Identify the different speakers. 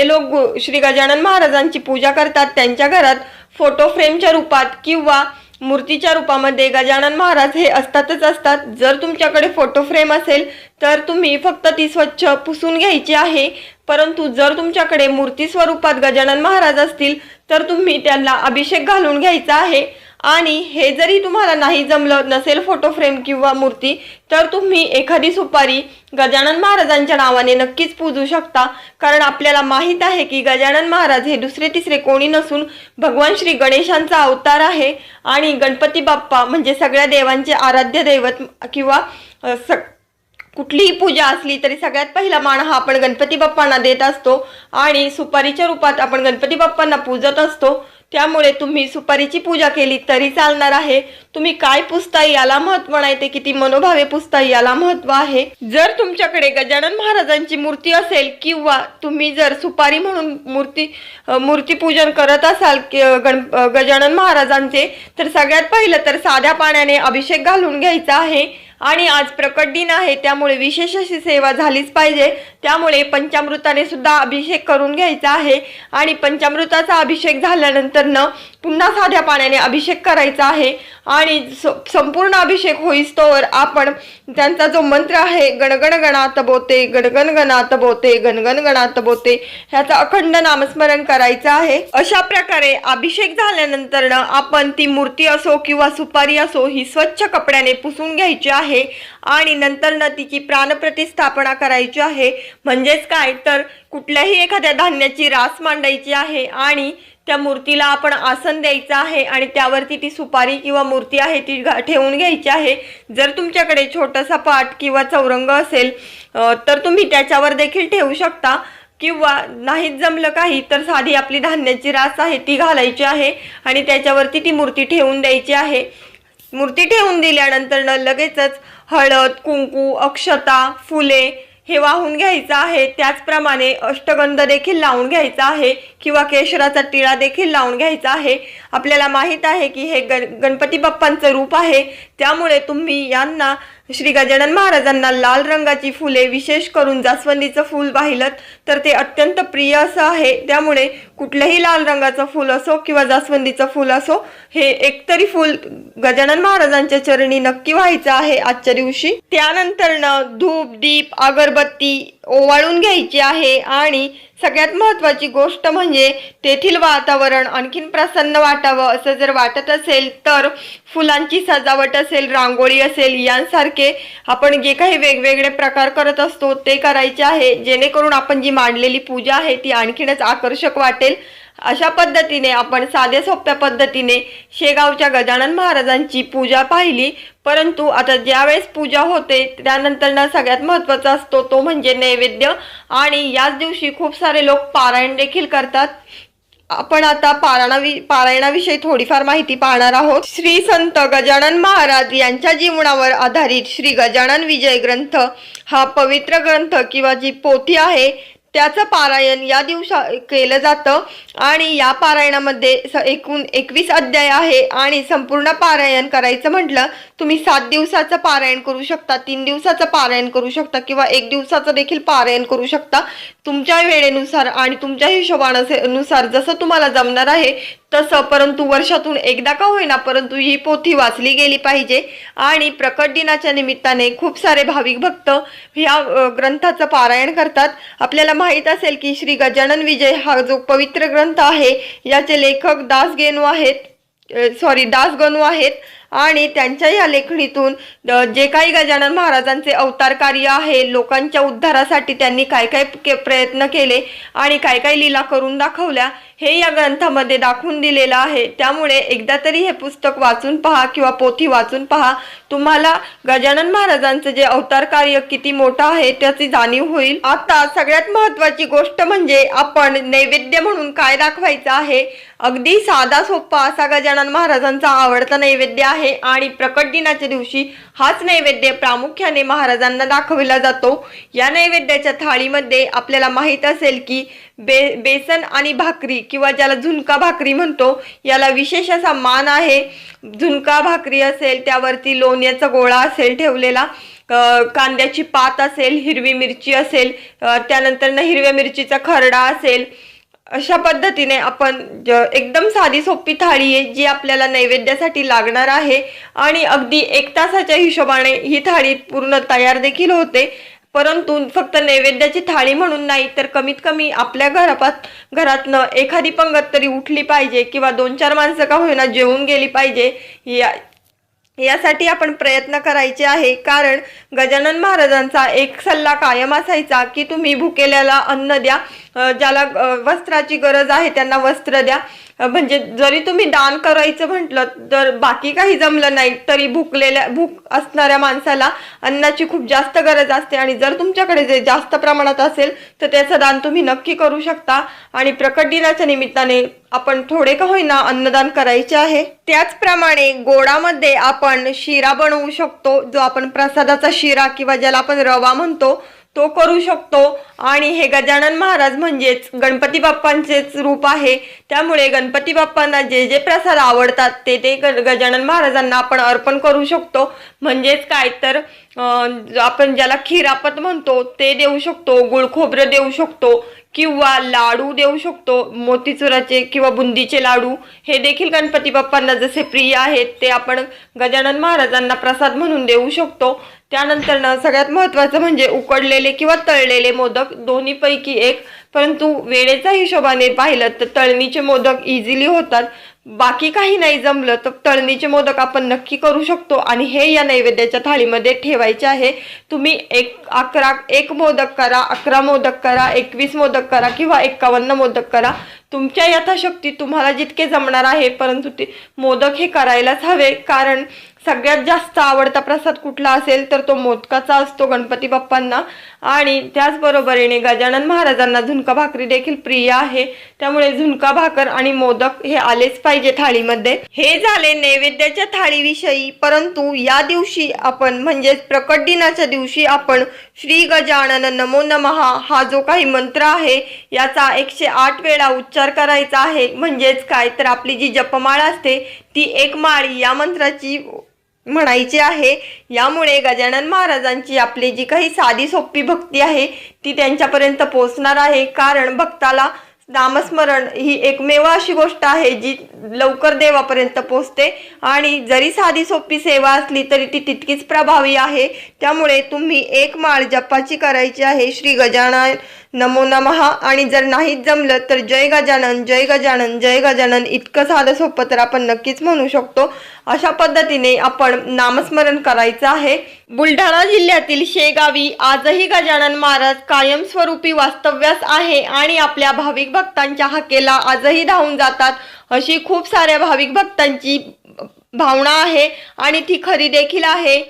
Speaker 1: जे लोक गु- श्री गजानन महाराजांची पूजा करतात त्यांच्या घरात फोटो फ्रेमच्या रूपात किंवा मूर्तीच्या रूपामध्ये गजानन महाराज हे असतातच असतात. जर तुमच्याकडे फोटो फ्रेम असेल तर तुम्ही फक्त ती स्वच्छ पुसून घ्यायची आहे. परंतु जर तुमच्याकडे मूर्ती स्वरूपात गजानन महाराज असतील तर तुम्ही त्यांना अभिषेक घालून घ्यायचा आहे. आणि हे जरी तुम्हाला नाही जमलं नसेल फोटो फ्रेम किंवा मूर्ती तर तुम्ही एखादी सुपारी गजानन महाराजांच्या नावाने नक्कीच पूजू शकता. कारण आपल्याला माहीत आहे की गजानन महाराज हे दुसरे तिसरे कोणी नसून भगवान श्री गणेशांचा अवतार आहे. आणि गणपती बाप्पा म्हणजे सगळ्या देवांचे आराध्य दैवत किंवा स कुठलीही पूजा असली तरी सगळ्यात पहिला मान हा आपण गणपती बाप्पांना देत असतो. आणि सुपारीच्या रूपात आपण गणपती बाप्पांना पूजत असतो. त्यामुळे तुम्ही सुपारीची पूजा केली तरी चालणार आहे. तुम्ही काय पुसता याला महत्त्व नाही ते किती मनोभावे पुसता याला महत्त्व आहे. जर तुमच्याकडे गजानन महाराजांची मूर्ती असेल किंवा तुम्ही जर सुपारी म्हणून मूर्ती मूर्तीपूजन करत असाल गण गजानन महाराजांचे तर सगळ्यात पहिलं तर साध्या पाण्याने अभिषेक घालून घ्यायचा आहे. आणि आज प्रकट दिन आहे त्यामुळे विशेष अशी सेवा झालीच पाहिजे. त्यामुळे पंचामृताने सुद्धा अभिषेक करून घ्यायचा आहे. आणि पंचामृताचा अभिषेक झाल्यानंतर पुन्हा साध्या पाण्याने अभिषेक करायचा आहे. आणि स- संपूर्ण अभिषेक होईस्तोवर आपण त्यांचा जो मंत्र आहे गणगण गणात बोते गणगण गणात बोते गणगण गणात बोते ह्याचा अखंड नामस्मरण करायचं आहे. अशा प्रकारे अभिषेक झाल्यानंतर आपण ती मूर्ती असो किंवा सुपारी असो ही स्वच्छ कपड्याने पुसून घ्यायची आहे. आणि नंतर न तिची प्राणप्रतिष्ठापना करायची आहे. म्हणजेच काय? तर कुठल्याही एखाद्या धान्याची रास मांडायची आहे आणि त्या मूर्तीला आपण आसन द्यायचं आहे आणि त्यावरती ती सुपारी किंवा मूर्ती आहे ती घा- ठेवून घ्यायची आहे. जर तुमच्याकडे छोटासा पाट किंवा चौरंग असेल तर तुम्ही त्याच्यावर देखील ठेवू शकता. किंवा नाहीच जमलं काही तर साधी आपली धान्याची रास आहे ती घालायची आहे आणि त्याच्यावरती ती मूर्ती ठेवून द्यायची आहे. मूर्ती ठेवून दिल्यानंतर न लगेचच हळद कुंकू अक्षता फुले हे वाहून घ्यायचं आहे. त्याचप्रमाणे अष्टगंध देखील लावून घ्यायचा आहे किंवा केशराचा टिळा देखील लावून घ्यायचा आहे. आपल्याला माहीत आहे की हे गण गणपती बाप्पांचं रूप आहे. त्यामुळे तुम्ही यांना श्री गजानन महाराजांना लाल रंगाची फुले विशेष करून जास्वंदीचं फूल पाहिलं तर ते अत्यंत प्रिय असं आहे. त्यामुळे कुठलंही लाल रंगाचं फूल असो किंवा जास्वंदीचं फूल असो हे एकतरी फूल गजानन महाराजांच्या चरणी नक्की व्हायचं आहे आजच्या दिवशी. त्यानंतर धूप दीप अगरबत्ती ओवाळून घ्यायची आहे आणि सगळ्यात महत्त्वाची गोष्ट म्हणजे तेथील वातावरण आणखीन प्रसन्न वाटावं. असं जर वाटत असेल तर फुलांची सजावट असेल रांगोळी असेल यांसारखे आपण जे काही वेगवेगळे प्रकार करत असतो ते करायचे आहे. जेणेकरून आपण जी मांडलेली पूजा आहे ती आणखीनच आकर्षक वाटेल. अशा पद्धतीने आपण साध्या सोप्या पद्धतीने शेगावच्या गजानन महाराजांची पूजा पाहिली. परंतु आता ज्यावेळेस पूजा होते त्यानंतर ना सगळ्यात महत्त्वाचा असतो तो म्हणजे नैवेद्य. आणि याच दिवशी खूप सारे लोक पारायण देखील करतात. आपण आता पारायणावि पारायणाविषयी थोडीफार माहिती पाहणार आहोत. श्री संत गजानन महाराज यांच्या जीवनावर आधारित श्री गजानन विजय ग्रंथ हा पवित्र ग्रंथ किंवा जी पोथी आहे त्याचं पारायण या दिवसा केलं जातं. आणि या पारायणामध्ये स एकूण एकवीस अध्याय आहे आणि संपूर्ण पारायण करायचं म्हटलं तुम्ही सात दिवसाचं पारायण करू शकता तीन दिवसाचं पारायण करू शकता किंवा एक दिवसाचं देखील पारायण करू शकता. तुमच्या वेळेनुसार आणि तुमच्या हिशोबानुसार जसं तुम्हाला जमणार आहे तसं परंतु वर्षातून एकदा का होईना परंतु ही पोथी वाचली गेली पाहिजे. आणि प्रकट दिनाच्या निमित्ताने खूप सारे भाविक भक्त ह्या ग्रंथाचं पारायण करतात. आपल्याला माहीत असेल की श्री गजानन विजय हा जो पवित्र ग्रंथ आहे याचे लेखक दास गेनू आहेत. सॉरी दास गणू आहेत. आणि त्यांच्या या लेखणीतून जे काही गजानन महाराजांचे अवतार कार्य आहे लोकांच्या उद्धारासाठी त्यांनी काय काय के- प्रयत्न केले आणि काय काय लीला करून दाखवल्या हे या ग्रंथामध्ये दाखवून दिलेलं आहे. त्यामुळे एकदा तरी हे पुस्तक वाचून पहा किंवा पोथी वाचून पहा. तुम्हाला गजानन महाराजांचं जे अवतार कार्य किती मोठं आहे त्याची जाणीव होईल. आता सगळ्यात महत्वाची गोष्ट म्हणजे आपण नैवेद्य म्हणून काय दाखवायचं आहे? अगदी साधा सोपा असा गजानन महाराजांचा आवडता नैवेद्य आहे. आहे आणि प्रकट दिनाच्या दिवशी हाच नैवेद्य प्रामुख्याने महाराजांना दाखविला जातो. या नैवेद्याच्या थाळीमध्ये आपल्याला माहीत असेल की बे बेसन आणि भाकरी किंवा ज्याला झुणका भाकरी म्हणतो याला विशेष असा मान आहे. झुणका भाकरी असेल त्यावरती लोण्याचा गोळा असेल ठेवलेला कांद्याची पात असेल हिरवी मिरची असेल त्यानंतर हिरव्या मिरचीचा खरडा असेल अशा पद्धतीने आपण ज- एकदम साधी सोपी थाळी आहे जी आपल्याला नैवेद्यासाठी लागणार आहे. आणि अगदी एक तासाच्या हिशोबाने ही थाळी पूर्ण तयार देखील होते. परंतु फक्त नैवेद्याची थाळी म्हणून नाही तर कमीत कमी आपल्या घरापात घरातनं एखादी पंगत तरी उठली पाहिजे किंवा दोन चार माणसं का होईना जेवून गेली पाहिजे. या यासाठी आपण प्रयत्न करायचे आहे. कारण गजानन महाराजांचा एक सल्ला कायम असायचा की तुम्ही भुकेल्याला अन्न द्या ज्याला वस्त्राची गरज आहे त्यांना वस्त्र द्या. म्हणजे जरी तुम्ही दान करायचं म्हटलं तर बाकी काही जमलं नाही तरी भुकलेल्या भूक असणाऱ्या माणसाला अन्नाची खूप जास्त गरज असते. आणि जर तुमच्याकडे जे जास्त प्रमाणात असेल तर त्याचं दान तुम्ही नक्की करू शकता. आणि प्रकट दिनाच्या निमित्ताने आपण थोडे का होईना अन्नदान करायचे आहे. त्याचप्रमाणे गोडामध्ये आपण शिरा बनवू शकतो जो आपण प्रसादाचा शिरा किंवा ज्याला आपण रवा म्हणतो तो करू शकतो. आणि हे गजानन महाराज म्हणजेच गणपती बाप्पांचेच रूप आहे. त्यामुळे गणपती बाप्पांना जे जे प्रसाद आवडतात ते ते ग- गजानन महाराजांना आपण अर्पण करू शकतो. म्हणजेच काय तर आपण ज्याला खिरापत म्हणतो ते देऊ शकतो गुळखोबरं देऊ शकतो. किंवा लाडू देऊ शकतो मोतीचुराचे किंवा बुंदीचे लाडू. हे देखील गणपती बाप्पांना जसे प्रिय आहेत ते आपण गजानन महाराजांना प्रसाद म्हणून देऊ शकतो. त्यानंतर ना सगळ्यात महत्त्वाचं म्हणजे उकडलेले किंवा तळलेले मोदक दोन्हीपैकी एक. परंतु वेळेच्या हिशोबाने पाहिलं तर तळणीचे मोदक इझिली होतात. बाकी काही नाही जमलं तर तळणीचे मोदक आपण नक्की करू शकतो. आणि हे या नैवेद्याच्या थाळीमध्ये ठेवायचे आहे. तुम्ही एक अकरा एक मोदक करा अकरा मोदक करा एकवीस मोदक करा किंवा एक्कावन्न मोदक करा. तुमच्या यथाशक्ती तुम्हाला जितके जमणार आहे परंतु ते मोदक हे करायलाच हवे. कारण सगळ्यात जास्त आवडता प्रसाद कुठला असेल तर तो मोदकाचा असतो गणपती बाप्पांना. आणि त्याचबरोबरीने गजानन महाराजांना झुणका भाकरी देखील प्रिय आहे. त्यामुळे झुणका भाकर आणि मोदक हे आलेच पाहिजे थाळीमध्ये. हे झाले नैवेद्याच्या थाळीविषयी. परंतु या दिवशी आपण म्हणजेच प्रकट दिनाच्या दिवशी आपण श्री गजानन नमो नमहा हा जो काही मंत्र आहे याचा एकशे आठ वेळा उच्चार करायचा आहे. म्हणजेच काय? तर आपली जी जपमाळ असते ती एक माळी या मंत्राची म्हणायची आहे. यामुळे गजानन महाराजांची आपली जी काही साधी सोपी भक्ती आहे ती त्यांच्यापर्यंत पोहोचणार आहे. कारण भक्ताला नामस्मरण ही एकमेव अशी गोष्ट आहे जी लवकर देवापर्यंत पोचते आणि जरी साधी सोपी सेवा असली तरी ती तितकीच प्रभावी आहे. त्यामुळे तुम्ही एक माळ जपाची करायची आहे. श्री गजानन नमो नमहा आणि जर नाहीच जमलं तर जय गजानन जय गजानन जय गजानन. इतकं साधं सोपं तर आपण नक्कीच म्हणू शकतो. अशा पद्धतीने आपण नामस्मरण करायचं आहे. बुलढाणा जिल्ह्यातील शेगावी आजही गजानन महाराज कायमस्वरूपी वास्तव्यास आहे आणि आपल्या भाविक भक्तांच्या हाकेला आजही धावून जातात अशी खूप साऱ्या भाविक भक्तांची भावना आहे आणि ती खरी देखील आहे.